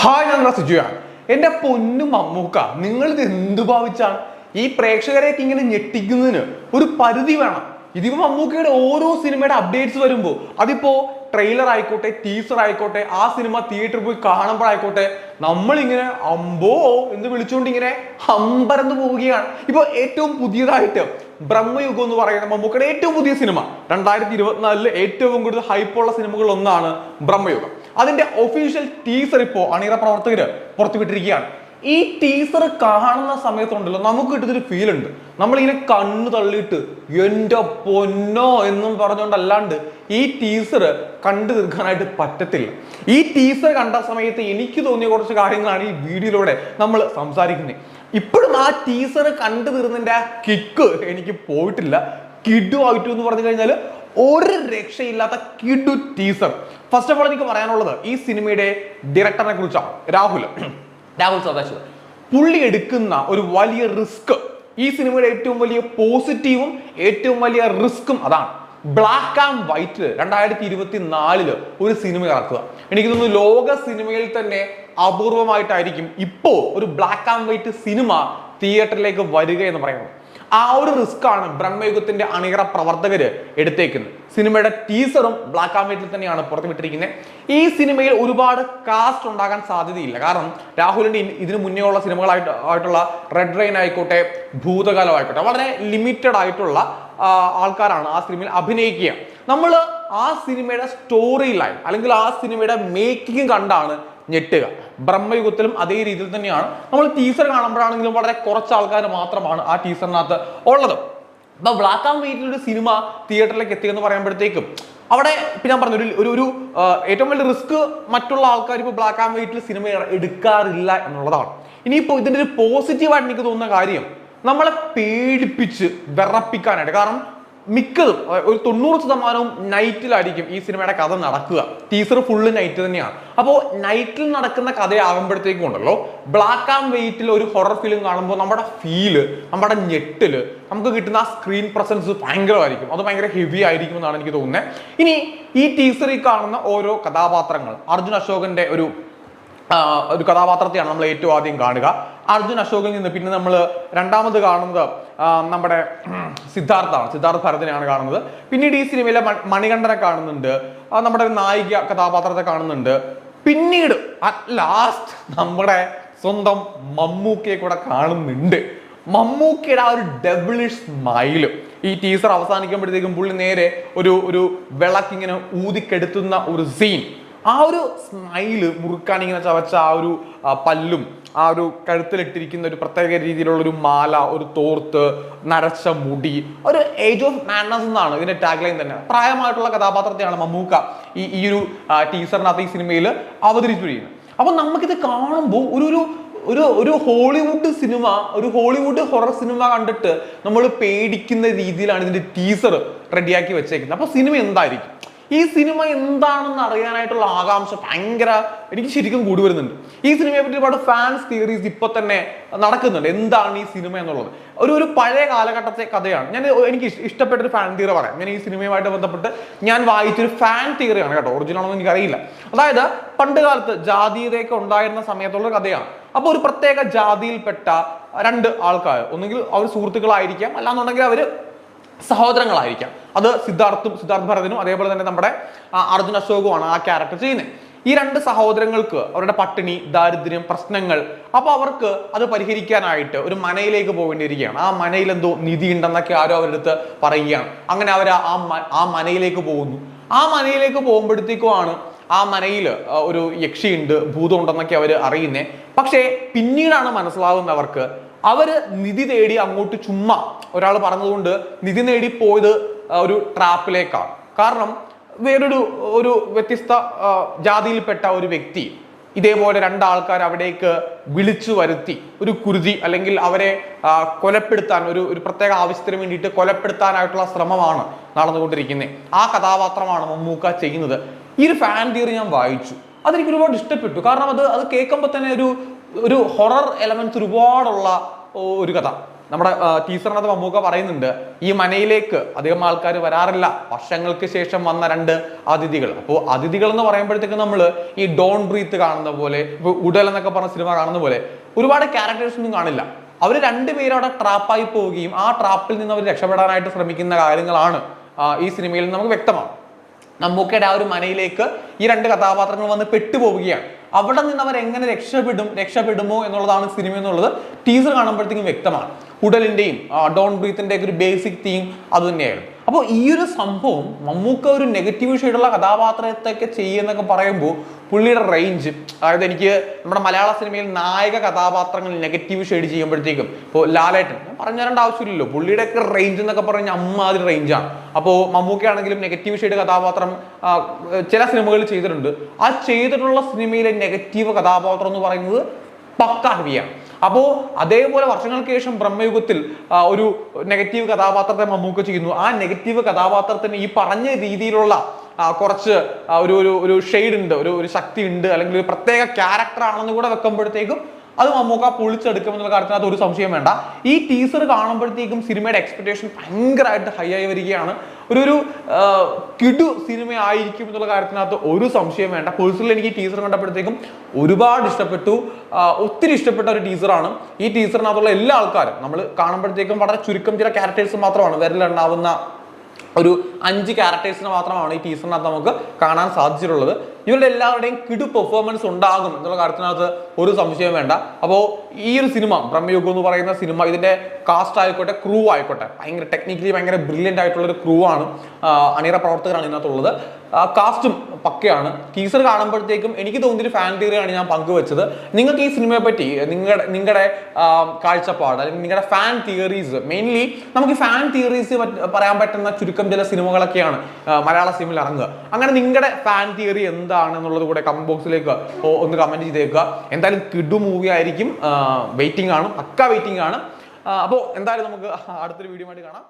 Hi ഞാൻ സിജുയാണ് എന്റെ പൊന്നു മമ്മൂക്ക നിങ്ങളിത് എന്ത് ഭാവിച്ചാണ്? ഈ പ്രേക്ഷകരെയൊക്കെ ഇങ്ങനെ ഞെട്ടിക്കുന്നതിന് ഒരു പരിധി വേണം. ഇതിപ്പോ മമ്മൂക്കയുടെ ഓരോ സിനിമയുടെ അപ്ഡേറ്റ്സ് വരുമ്പോൾ അതിപ്പോ ട്രെയിലർ ആയിക്കോട്ടെ ടീസർ ആയിക്കോട്ടെ ആ സിനിമ തിയേറ്ററിൽ പോയി കാണുമ്പോഴായിക്കോട്ടെ നമ്മളിങ്ങനെ അമ്പോ എന്ന് വിളിച്ചുകൊണ്ട് ഇങ്ങനെ അമ്പരന്ന് പോവുകയാണ്. ഇപ്പൊ ഏറ്റവും പുതിയതായിട്ട് ബ്രഹ്മയുഗം എന്ന് പറയുന്ന മമ്മൂക്കയുടെ ഏറ്റവും പുതിയ സിനിമ രണ്ടായിരത്തി ഇരുപത്തിനാലിൽ ഏറ്റവും കൂടുതൽ ഹൈപ്പുള്ള സിനിമകളിൽ ഒന്നാണ് ബ്രഹ്മയുഗം. അതിന്റെ ഒഫീഷ്യൽ ടീസർ ഇപ്പോ അണിയറ പ്രവർത്തകര് പുറത്തുവിട്ടിരിക്കുകയാണ്. ഈ ടീസർ കാണുന്ന സമയത്തുണ്ടല്ലോ നമുക്ക് കിട്ടുന്നൊരു ഫീൽ ഉണ്ട്. നമ്മളിങ്ങനെ കണ്ണു തള്ളിയിട്ട് എന്റെ പൊന്നോ എന്നും പറഞ്ഞുകൊണ്ടല്ലാണ്ട് ഈ ടീസർ കണ്ടു തീർക്കാനായിട്ട് പറ്റത്തില്ല. ഈ ടീസർ കണ്ട സമയത്ത് എനിക്ക് തോന്നിയ കുറച്ച് കാര്യങ്ങളാണ് ഈ വീഡിയോയിലൂടെ നമ്മൾ സംസാരിക്കുന്നത്. ഇപ്പോഴും ആ ടീസർ കണ്ടു തീർന്നതിന്റെ ആ കിക്ക് എനിക്ക് പോയിട്ടില്ല. കിഡു ആയിട്ടു എന്ന് പറഞ്ഞു കഴിഞ്ഞാൽ ഒരു രക്ഷയില്ലാത്ത കിടു ടീസർ ഫസ്റ്റ് ഓഫ് ഓൾ എനിക്ക് പറയാനുള്ളത് ഈ സിനിമയുടെ ഡയറക്ടറിനെ കുറിച്ചാണ്. രാഹുൽ. രാഹുൽ സദാശിവ പുള്ളി എടുക്കുന്ന ഒരു വലിയ റിസ്ക് ഈ സിനിമയുടെ ഏറ്റവും വലിയ പോസിറ്റീവും ഏറ്റവും വലിയ റിസ്ക്കും അതാണ്. ബ്ലാക്ക് ആൻഡ് വൈറ്റ് രണ്ടായിരത്തി ഇരുപത്തി നാലിൽ ഒരു സിനിമ ഇറക്കുക. എനിക്ക് തോന്നുന്നു ലോക സിനിമയിൽ തന്നെ അപൂർവമായിട്ടായിരിക്കും ഇപ്പോ ഒരു ബ്ലാക്ക് ആൻഡ് വൈറ്റ് സിനിമ തിയേറ്ററിലേക്ക് വരിക എന്ന് പറയുന്നത്. ആ ഒരു റിസ്ക് ആണ് ബ്രഹ്മയുഗത്തിന്റെ അണിയറ പ്രവർത്തകര് എടുത്തേക്കുന്നത്. സിനിമയുടെ ടീസറും ബ്ലാക്ക് ആൻഡ് വൈറ്റിൽ തന്നെയാണ് പുറത്തുവിട്ടിരിക്കുന്നത്. ഈ സിനിമയിൽ ഒരുപാട് കാസ്റ്റ് ഉണ്ടാകാൻ സാധ്യതയില്ല. കാരണം രാഹുലിന്റെ ഇതിനു മുന്നേ ഉള്ള സിനിമകളായിട്ട് ആയിട്ടുള്ള റെഡ് റെയിൻ ആയിക്കോട്ടെ ഭൂതകാലം ആയിക്കോട്ടെ വളരെ ലിമിറ്റഡ് ആയിട്ടുള്ള ആൾക്കാരാണ് ആ സിനിമയിൽ അഭിനയിക്കുക. നമ്മൾ ആ സിനിമയുടെ സ്റ്റോറി ലൈൻ അല്ലെങ്കിൽ ആ സിനിമയുടെ മേക്കിംഗ് കണ്ടാണ് ഞെട്ടുക. ബ്രഹ്മയുഗത്തിലും അതേ രീതിയിൽ തന്നെയാണ്. നമ്മൾ ടീസർ കാണുമ്പോഴാണെങ്കിലും വളരെ കുറച്ച് ആൾക്കാർ മാത്രമാണ് ആ ടീസറിനകത്ത് ഉള്ളത്. അപ്പൊ ബ്ലാക്ക് ആൻഡ് വൈറ്റിൽ ഒരു സിനിമ തിയേറ്ററിലേക്ക് എത്തിയെന്ന് പറയുമ്പോഴത്തേക്കും അവിടെ ഇപ്പൊ ഞാൻ പറഞ്ഞു ഒരു ഒരു ഏറ്റവും വലിയ റിസ്ക് മറ്റുള്ള ആൾക്കാർ ഇപ്പോൾ ബ്ലാക്ക് ആൻഡ് വൈറ്റിൽ സിനിമ എടുക്കാറില്ല എന്നുള്ളതാണ്. ഇനിയിപ്പോൾ ഇതിന്റെ ഒരു പോസിറ്റീവായിട്ട് എനിക്ക് തോന്നുന്ന കാര്യം നമ്മളെ പേടിപ്പിച്ച് വിറപ്പിക്കാനായിട്ട്. കാരണം മിക്കതും ഒരു തൊണ്ണൂറ് ശതമാനവും നൈറ്റിലായിരിക്കും ഈ സിനിമയുടെ കഥ നടക്കുക. ടീസർ ഫുള്ള് നൈറ്റ് തന്നെയാണ്. അപ്പോൾ നൈറ്റിൽ നടക്കുന്ന കഥയാകുമ്പോഴത്തേക്കും ഉണ്ടല്ലോ ബ്ലാക്ക് ആൻഡ് വെയിറ്റിൽ ഒരു ഹൊറർ ഫിലിം കാണുമ്പോൾ നമ്മുടെ ഫീൽ നമ്മുടെ ഞെട്ടിൽ നമുക്ക് കിട്ടുന്ന ആ സ്ക്രീൻ പ്രസൻസ് ഭയങ്കരമായിരിക്കും. അത് ഭയങ്കര ഹെവി ആയിരിക്കും എന്നാണ് എനിക്ക് തോന്നുന്നത്. ഇനി ഈ ടീസറിൽ കാണുന്ന ഓരോ കഥാപാത്രങ്ങൾ അർജുൻ അശോകന്റെ ഒരു ഒരു കഥാപാത്രത്തെയാണ് നമ്മൾ ഏറ്റവും ആദ്യം കാണുക. അർജുൻ അശോകിൽ നിന്ന് പിന്നെ നമ്മൾ രണ്ടാമത് കാണുന്നത് നമ്മുടെ ഉം, സിദ്ധാർത്ഥ സിദ്ധാർത്ഥ് ഭരതനെയാണ് കാണുന്നത്. പിന്നീട് ഈ സിനിമയിലെ മണികണ്ഠനെ കാണുന്നുണ്ട്. നമ്മുടെ നായിക കഥാപാത്രത്തെ കാണുന്നുണ്ട്. പിന്നീട് അറ്റ് ലാസ്റ്റ് നമ്മുടെ സ്വന്തം മമ്മൂക്കയെ കൂടെ കാണുന്നുണ്ട്. മമ്മൂക്കയുടെ ആ ഒരു ഡെബിളിഷ് സ്മൈൽ ഈ ടീസർ അവസാനിക്കുമ്പോഴത്തേക്കും പുള്ളി നേരെ ഒരു ഒരു വിളക്കിങ്ങനെ ഊതിക്കെടുത്തുന്ന ഒരു സീൻ ആ ഒരു സ്മൈൽ മുറുക്കാൻ ഇങ്ങനെ ചവച്ച ആ ഒരു പല്ലും ആ ഒരു കഴുത്തിലിട്ടിരിക്കുന്ന ഒരു പ്രത്യേക രീതിയിലുള്ള ഒരു മാല ഒരു തോർത്ത് നരച്ച മുടി ഒരു ഏജ് ഓഫ് മാഡ്നസ് എന്നാണ് ഇതിന്റെ ടാഗ് ലൈൻ തന്നെ. പ്രായമായിട്ടുള്ള കഥാപാത്രത്തെയാണ് മമ്മൂക്ക ഈ ഈ ഒരു ടീച്ചറിനകത്ത് ഈ സിനിമയിൽ അവതരിപ്പിച്ചിരിക്കുന്നത് അപ്പൊ നമുക്കിത് കാണുമ്പോൾ ഒരു ഒരു ഒരു ഒരു ഹോളിവുഡ് സിനിമ ഒരു ഹോളിവുഡ് ഹൊറർ സിനിമ കണ്ടിട്ട് നമ്മൾ പേടിക്കുന്ന രീതിയിലാണ് ഇതിന്റെ ടീസർ റെഡിയാക്കി വെച്ചേക്കുന്നത്. അപ്പൊ സിനിമ എന്തായിരിക്കും? ഈ സിനിമ എന്താണെന്ന് അറിയാനായിട്ടുള്ള ആകാംക്ഷ ഭയങ്കര എനിക്ക് ശരിക്കും കൂടി വരുന്നുണ്ട്. ഈ സിനിമയെ പറ്റി ഒരുപാട് ഫാൻസ് തിയറീസ് ഇപ്പൊ തന്നെ നടക്കുന്നുണ്ട്. എന്താണ് ഈ സിനിമ എന്നുള്ളത്? ഒരു ഒരു പഴയ കാലഘട്ടത്തെ കഥയാണ്. ഞാൻ എനിക്ക് ഇഷ്- ഇഷ്ടപ്പെട്ട ഒരു ഫാൻ തിയറി പറയാം. ഞാൻ ഈ സിനിമയുമായിട്ട് ബന്ധപ്പെട്ട് ഞാൻ വായിച്ചൊരു ഫാൻ തിയറിയാണ് കേട്ടോ. ഒറിജിനൽ ആണെന്ന് എനിക്കറിയില്ല. അതായത് പണ്ട് കാലത്ത് ജാതീയതയൊക്കെ ഉണ്ടായിരുന്ന സമയത്തുള്ള കഥയാണ്. അപ്പോൾ ഒരു പ്രത്യേക ജാതിയിൽപ്പെട്ട രണ്ട് ആൾക്കാർ ഒന്നുകിൽ അവർ സുഹൃത്തുക്കളായിരിക്കാം. അല്ലാന്നുണ്ടെങ്കിൽ അവർ സഹോദരങ്ങളായിരിക്കാം. അത് സിദ്ധാർത്ഥും സിദ്ധാർത്ഥ ഭരതനും അതേപോലെ തന്നെ നമ്മുടെ അർജുൻ അശോകുമാണ് ആ ക്യാരക്ടർ ചെയ്യുന്നത്. ഈ രണ്ട് സഹോദരങ്ങൾക്ക് അവരുടെ പട്ടിണി ദാരിദ്ര്യം പ്രശ്നങ്ങൾ അപ്പൊ അവർക്ക് അത് പരിഹരിക്കാനായിട്ട് ഒരു മനയിലേക്ക് പോകേണ്ടിയിരിക്കുകയാണ്. ആ മനയിൽ എന്തോ നിധി ഉണ്ടെന്നൊക്കെ ആരോ അവരുടെ അടുത്ത് പറയുകയാണ്. അങ്ങനെ അവർ ആ ആ മനയിലേക്ക് പോകുന്നു. ആ മനയിലേക്ക് പോകുമ്പോഴത്തേക്കുമാണ് ആ മനയിൽ ഒരു യക്ഷിയുണ്ട് ഭൂതം ഉണ്ടെന്നൊക്കെ അവർ അറിയുന്നേ. പക്ഷേ പിന്നീടാണ് മനസ്സിലാവുന്നവർക്ക് അവർ നിധി തേടി അങ്ങോട്ട് ചുമ്മാ ഒരാൾ പറഞ്ഞതുകൊണ്ട് നിധി നേടി പോയത് ഒരു ട്രാപ്പിലേക്കാണ്. കാരണം വേറൊരു ഒരു വ്യത്യസ്ത ജാതിയിൽപ്പെട്ട ഒരു വ്യക്തി ഇതേപോലെ രണ്ടാൾക്കാർ അവിടേക്ക് വിളിച്ചു വരുത്തി ഒരു കുരുതി അല്ലെങ്കിൽ അവരെ കൊലപ്പെടുത്താൻ ഒരു ഒരു പ്രത്യേക ആവശ്യത്തിന് വേണ്ടിയിട്ട് കൊലപ്പെടുത്താനായിട്ടുള്ള ശ്രമമാണ് നടന്നുകൊണ്ടിരിക്കുന്നത്. ആ കഥാപാത്രമാണ് മമ്മൂക്ക ചെയ്യുന്നത്. ഈ ഒരു ഫാൻ തിയറി ഞാൻ വായിച്ചു. അതെനിക്ക് ഒരുപാട് ഇഷ്ടപ്പെട്ടു. കാരണം അത് അത് കേൾക്കുമ്പോൾ തന്നെ ഒരു ഒരു ഹൊറർ എലമെന്റ്സ് ഒരുപാടുള്ള ഒരു കഥ. നമ്മുടെ ടീച്ചറിനകത്ത് മമ്മൂക്ക പറയുന്നുണ്ട് ഈ മനയിലേക്ക് അധികം ആൾക്കാർ വരാറില്ല. വർഷങ്ങൾക്ക് ശേഷം വന്ന രണ്ട് അതിഥികൾ. അപ്പോൾ അതിഥികൾ എന്ന് പറയുമ്പോഴത്തേക്ക് നമ്മൾ ഈ ഡോൺ ബ്രീത്ത് കാണുന്ന പോലെ ഇപ്പോൾ ഉടൽ എന്നൊക്കെ പറഞ്ഞ സിനിമ കാണുന്ന പോലെ ഒരുപാട് ക്യാരക്ടേഴ്സ് ഒന്നും കാണില്ല. അവർ രണ്ടുപേരും അവിടെ ട്രാപ്പായി പോവുകയും ആ ട്രാപ്പിൽ നിന്ന് അവർ രക്ഷപ്പെടാനായിട്ട് ശ്രമിക്കുന്ന കാര്യങ്ങളാണ് ഈ സിനിമയിൽ നമുക്ക് വ്യക്തമാണ്. മമ്മൂക്കയുടെ ആ ഒരു മനയിലേക്ക് ഈ രണ്ട് കഥാപാത്രങ്ങൾ വന്ന് പെട്ടുപോവുകയാണ്. അവിടെ നിന്ന് അവർ എങ്ങനെ രക്ഷപ്പെടും രക്ഷപ്പെടുമോ എന്നുള്ളതാണ് സിനിമ എന്നുള്ളത് ടീസർ കാണുമ്പോഴത്തേക്കും വ്യക്തമാണ്. ഉടലിന്റെയും ഡോൺ ബ്രീത്തിന്റെയൊക്കെ ഒരു ബേസിക് തീം അത് തന്നെയായിരുന്നു. അപ്പോൾ ഈ ഒരു സംഭവം മമ്മൂക്ക ഒരു നെഗറ്റീവ് ഷെയ്ഡുള്ള കഥാപാത്രത്തൊക്കെ ചെയ്യുന്നൊക്കെ പറയുമ്പോൾ പുള്ളിയുടെ റേഞ്ച് അതായത് എനിക്ക് നമ്മുടെ മലയാള സിനിമയിൽ നായക കഥാപാത്രങ്ങൾ നെഗറ്റീവ് ഷെയ്ഡ് ചെയ്യുമ്പോഴത്തേക്കും ഇപ്പോൾ ലാലേട്ടൻ ഞാൻ പറഞ്ഞു തരേണ്ട ആവശ്യമില്ലല്ലോ. പുള്ളിയുടെ ഒക്കെ റേഞ്ച് എന്നൊക്കെ പറഞ്ഞ അമ്മാതിരി റേഞ്ചാണ് അപ്പോൾ മമ്മൂക്കയാണെങ്കിലും നെഗറ്റീവ് ഷെയ്ഡ് കഥാപാത്രം ചില സിനിമകളിൽ ചെയ്തിട്ടുണ്ട്. ആ ചെയ്തിട്ടുള്ള സിനിമയിലെ നെഗറ്റീവ് കഥാപാത്രം എന്ന് പറയുന്നത് പക്ക ഹെവിയാണ് അപ്പോ അതേപോലെ വർഷങ്ങൾക്ക് ശേഷം ബ്രഹ്മയുഗത്തിൽ ഒരു നെഗറ്റീവ് കഥാപാത്രത്തെ മമ്മൂക്ക ചെയ്യുന്നു. ആ നെഗറ്റീവ് കഥാപാത്രത്തിന് ഈ പറഞ്ഞ രീതിയിലുള്ള കുറച്ച് ഒരു ഒരു ഒരു ഷെയ്ഡ് ഉണ്ട് ഒരു ഒരു ശക്തി ഉണ്ട് അല്ലെങ്കിൽ ഒരു പ്രത്യേക ക്യാരക്ടർ ആണെന്ന് കൂടെ വെക്കുമ്പോഴത്തേക്കും അത് മമ്മൂക്ക പൊളിച്ചെടുക്കുമെന്നുള്ള കാര്യത്തിനകത്ത് ഒരു സംശയം വേണ്ട. ഈ ടീസർ കാണുമ്പോഴത്തേക്കും സിനിമയുടെ എക്സ്പെക്ടേഷൻ ഭയങ്കരമായിട്ട് ഹൈ ആയി വരികയാണ്. ഒരു ഒരു കിടു സിനിമ ആയിരിക്കും എന്നുള്ള കാര്യത്തിനകത്ത് ഒരു സംശയം വേണ്ട. പേഴ്സണലി എനിക്ക് ടീസർ കണ്ടപ്പോഴത്തേക്കും ഒരുപാട് ഇഷ്ടപ്പെട്ടു. ഒത്തിരി ഇഷ്ടപ്പെട്ട ഒരു ടീസറാണ് ഈ ടീസറിനകത്തുള്ള എല്ലാ ആൾക്കാരും നമ്മൾ കാണുമ്പോഴത്തേക്കും വളരെ ചുരുക്കം ചില ക്യാരക്ടേഴ്സ് മാത്രമാണ്. വിരലുണ്ടാവുന്ന ഒരു അഞ്ച് ക്യാരക്ടേഴ്സിന് മാത്രമാണ് ഈ ടീസറിനകത്ത് നമുക്ക് കാണാൻ സാധിച്ചിട്ടുള്ളത്. ഇവരുടെ എല്ലാവരുടെയും കിടു പെർഫോമൻസ് ഉണ്ടാകും എന്നുള്ള കാര്യത്തിനകത്ത് ഒരു സംശയം വേണ്ട. അപ്പോൾ ഈ ഒരു സിനിമ ബ്രഹ്മയുഗം എന്ന് പറയുന്ന സിനിമ ഇതിന്റെ കാസ്റ്റ് ആയിക്കോട്ടെ ക്രൂ ആയിക്കോട്ടെ ഭയങ്കര ടെക്നിക്കലി ഭയങ്കര ബ്രില്യന്റ് ആയിട്ടുള്ള ഒരു ക്രൂ ആണ് അണിയറ പ്രവർത്തകരാണ് ഇതിനകത്തുള്ളത്. കാസ്റ്റും പക്കയാണ്. ടീസർ കാണുമ്പോഴത്തേക്കും എനിക്ക് തോന്നിയൊരു ഫാൻ തിയറിയാണ് ഞാൻ പങ്കുവെച്ചത്. നിങ്ങൾക്ക് ഈ സിനിമയെ പറ്റി നിങ്ങളുടെ നിങ്ങളുടെ കാഴ്ചപ്പാട് അല്ലെങ്കിൽ നിങ്ങളുടെ ഫാൻ തിയറീസ് മെയിൻലി നമുക്ക് ഫാൻ തിയറീസ് പറയാൻ പറ്റുന്ന ചുരുക്കം ചില സിനിമകളൊക്കെയാണ് മലയാള സിനിമയിൽ ഇറങ്ങുക. അങ്ങനെ നിങ്ങളുടെ ഫാൻ തിയറി എന്താണ് എന്നുള്ളത് കൂടെ കമന്റ് ബോക്സിലേക്ക് ഒന്ന് കമന്റ് ചെയ്തേക്കുക. എന്തായാലും കിഡു മൂവി ആയിരിക്കും. വെയിറ്റിംഗ് ആണ്. പക്ക വെയിറ്റിംഗ് ആണ്. അപ്പോൾ എന്തായാലും നമുക്ക് അടുത്തൊരു വീഡിയോ ആയിട്ട് കാണാം.